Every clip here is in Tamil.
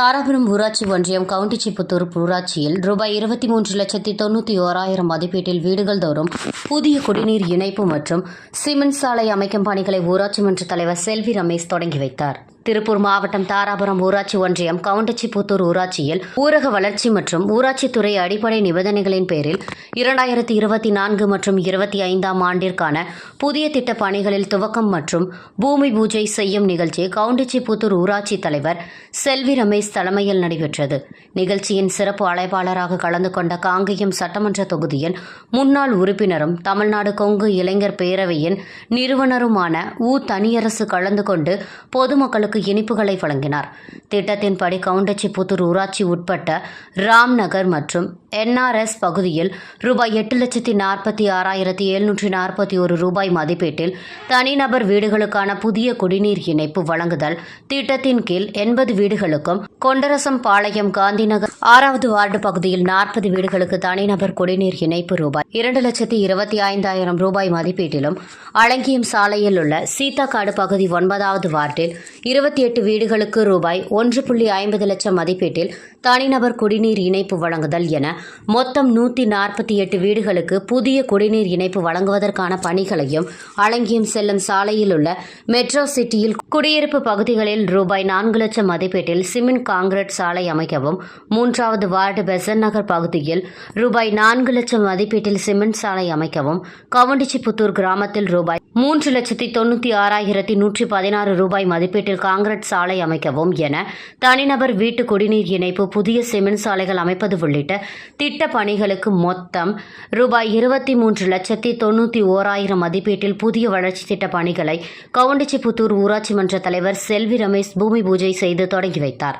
தாராபுரம் ஊராட்சி ஒன்றியம் கவுண்டிச்சிப்புத்தூர் ஊராட்சியில் ரூபாய் இருபத்தி மூன்று லட்சத்தி தொண்ணூற்றி ஓராயிரம் மதிப்பீட்டில் வீடுகள் தோறும் புதிய குடிநீர் இணைப்பு மற்றும் சிமெண்ட் சாலை அமைக்கும் பணிகளை ஊராட்சி மன்ற தலைவர் செல்வி ரமேஷ் தொடங்கி வைத்தார். திருப்பூர் மாவட்டம் தாராபுரம் ஊராட்சி ஒன்றியம் கவுண்டச்சிபுத்தூர் ஊராட்சியில் ஊரக வளர்ச்சி மற்றும் ஊராட்சித்துறை அடிப்படை நிபந்தனைகளின் பேரில் இரண்டாயிரத்தி இருபத்தி நான்கு மற்றும் இருபத்தி ஐந்தாம் ஆண்டிற்கான புதிய திட்ட பணிகளில் துவக்கம் மற்றும் பூமி பூஜை செய்யும் நிகழ்ச்சி கவுண்டச்சிபுத்தூர் ஊராட்சி தலைவர் செல்வி ரமேஷ் தலைமையில் நடைபெற்றது. நிகழ்ச்சியின் சிறப்பு அழைப்பாளராக கலந்து கொண்ட காங்கேயம் சட்டமன்ற தொகுதியின் முன்னாள் உறுப்பினரும் தமிழ்நாடு கொங்கு இளைஞர் பேரவையின் நிறுவனருமான உ தனியரசு கலந்து கொண்டு பொதுமக்களுக்கு இனிப்புகளை வழங்கினார். திட்டத்தின்படி கவுண்டச்சிப்புத்தூர் ஊராட்சி உட்பட்ட ராம்நகர் மற்றும் என்ஆர்எஸ் பகுதியில் ரூபாய் எட்டு லட்சத்தி நாற்பத்தி ஆறாயிரத்தி எழுநூற்றி நாற்பத்தி ஒரு ரூபாய் மதிப்பீட்டில் தனிநபர் வீடுகளுக்கான புதிய குடிநீர் இணைப்பு வழங்குதல் திட்டத்தின் கீழ் எண்பது வீடுகளுக்கும் கொண்டரசம் பாளையம் காந்திநகர் ஆறாவது வார்டு பகுதியில் நாற்பது வீடுகளுக்கு தனிநபர் குடிநீர் இணைப்பு ரூபாய் இரண்டு லட்சத்தி இருபத்தி ஐந்தாயிரம் ரூபாய் மதிப்பீட்டிலும் அலங்கியம் சாலையில் உள்ள சீத்தாக்காடு பகுதி ஒன்பதாவது வார்டில் இருபத்தி எட்டு வீடுகளுக்கு ரூபாய் ஒன்று புள்ளி ஐம்பது லட்சம் மதிப்பீட்டில் தனிநபர் குடிநீர் இணைப்பு வழங்குதல் என மொத்தம் நூற்றி நாற்பத்தி எட்டு வீடுகளுக்கு புதிய குடிநீர் இணைப்பு வழங்குவதற்கான பணிகளையும் அலங்கியம் செல்லும் சாலையில் உள்ள மெட்ரோ சிட்டியில் குடியிருப்பு பகுதிகளில் ரூபாய் நான்கு லட்சம் மதிப்பீட்டில் சிமெண்ட் காங்கிரீட் சாலை அமைக்கவும் மூன்றாவது வார்டு பெசன் நகர் பகுதியில் ரூபாய் நான்கு லட்சம் மதிப்பீட்டில் சிமெண்ட் சாலை அமைக்கவும் கவுண்டிச்சிப்புத்தூர் கிராமத்தில் ரூபாய் மூன்று லட்சத்தி தொண்ணூற்றி ஆறாயிரத்தி நூற்றி பதினாறு ரூபாய் மதிப்பீட்டில் காங்கிரீட் சாலை அமைக்கவும் என தனிநபர் வீட்டு குடிநீர் இணைப்பு புதிய சிமெண்ட் சாலைகள் அமைப்பது உள்ளிட்ட திட்ட பணிகளுக்கு மொத்தம் ரூபாய் இருபத்தி மூன்று லட்சத்தி தொண்ணூற்றி ஓராயிரம் மதிப்பீட்டில் புதிய வளர்ச்சி திட்ட பணிகளை கவுண்டிச்சிபுத்தூர் ஊராட்சி மன்ற தலைவர் செல்வி ரமேஷ் பூமி பூஜை செய்து தொடங்கி வைத்தார்.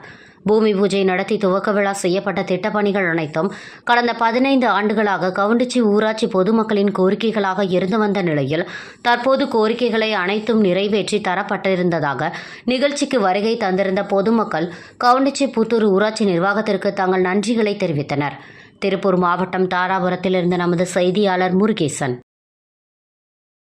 பூமி பூஜை நடத்தி துவக்க விழா செய்யப்பட்ட திட்டப்பணிகள் அனைத்தும் கடந்த பதினைந்து ஆண்டுகளாக கவுண்டிச்சி ஊராட்சி பொதுமக்களின் கோரிக்கைகளாக இருந்து வந்த நிலையில் தற்போது கோரிக்கைகளை அனைத்தும் நிறைவேற்றி தரப்பட்டிருந்ததாக நிகழ்ச்சிக்கு வருகை தந்திருந்த பொதுமக்கள் கவுண்டிச்சி புத்தூர் ஊராட்சி நிர்வாகத்திற்கு தங்கள் நன்றிகளை தெரிவித்தனர். திருப்பூர் மாவட்டம் தாராபுரத்திலிருந்து நமது செய்தியாளர் முருகேசன்.